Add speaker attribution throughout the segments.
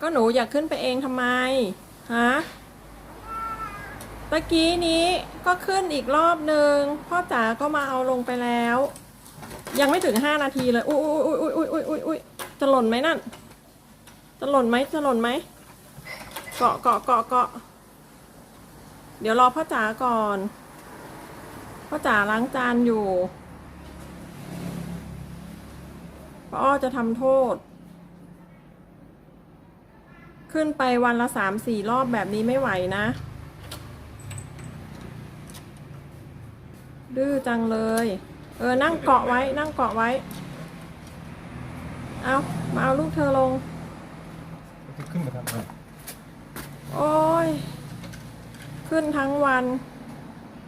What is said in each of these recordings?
Speaker 1: ก็หนูอยากขึ้นไปเองทำไม ฮะตะกี้นี้ก็ขึ้นอีกรอบหนึ่งพ่อจ๋าก็มาเอาลงไปแล้ว ยังไม่ถึงห้านาทีเลย อุ้ยอุ้ยอุ้ยอุ้ยอุ้ยอุ้ยอุ้ยจะหล่นไหมนั่น จะหล่นไหมจะหล่นไหมเกาะเกาะเกาะเกาะเดี๋ยวรอพ่อจ๋าก่อนพ่อจ๋าล้างจานอยู่ป้าอ้อจะทำโทษ ขึ้นไปวันละสามสี่รอบแบบนี้ไม่ไหวนะ ดื้อจังเลย เออ นั่งเกาะไว้ นั่งเกาะไว้ เอามาเอาลูกเธอลง
Speaker 2: จะขึ้นมาทำไม
Speaker 1: โอ้ย ขึ้นทั้งวัน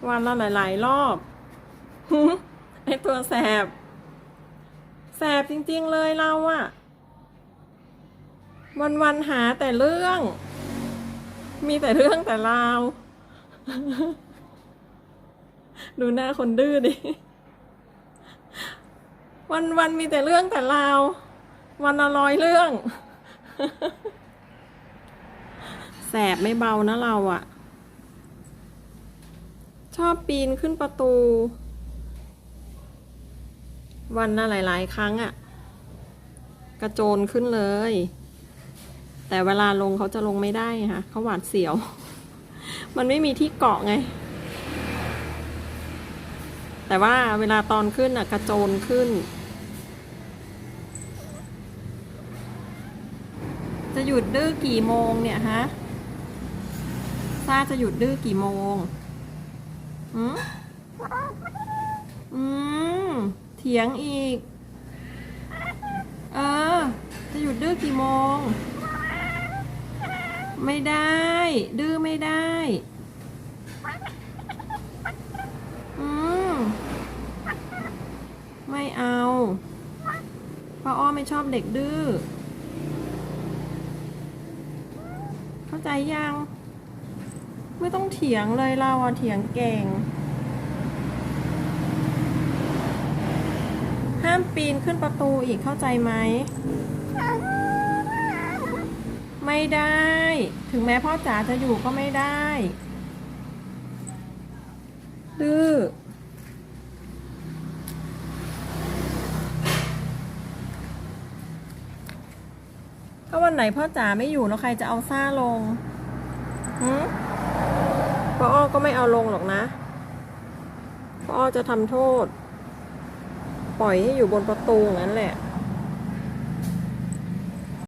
Speaker 1: วันละหลาย ๆ รอบไอตัวแสบ แสบจริง ๆ เลยเราอะ วันวันหาแต่เรื่อง มีแต่เรื่องแต่ราว ดูหน้าคนดื้อดิ วันวันมีแต่เรื่องแต่ราว วันละร้อยเรื่อง แสบไม่เบานะเราอะชอบปีนขึ้นประตู วันละหลาย ๆ ครั้งอะกระโจนขึ้นเลย แต่เวลาลงเขาจะลงไม่ได้ค่ะเขาหวาดเสียว มันไม่มีที่เกาะไง แต่ว่าเวลาตอนขึ้นอะกระโจนขึ้น จะหยุดดื้อกี่โมงเนี่ยฮะซาจะหยุดดื้อกี่โมงอืมอืมเถียงอีก เออ จะหยุดดื้อกี่โมง ไม่ได้ ดื้อไม่ได้ อืม ไม่เอาพราอ้อไม่ชอบเด็กดื้อ เข้าใจยัง ไม่ต้องเถียงเลยเราอะเถียงเก่ง ห้ามปีนขึ้นประตูอีกเข้าใจไหม ไม่ได้ ถึงแม้พ่อจ๋าจะอยู่ก็ไม่ได้ดื้อก็วันไหนพ่อจ๋าไม่อยู่แล้วใครจะเอาซ่าลงหืมพ่ออ้อก็ไม่เอาลงหรอกนะ พ่ออ้อจะทำโทษ ปล่อยให้อยู่บนประตูงนั้นแหละ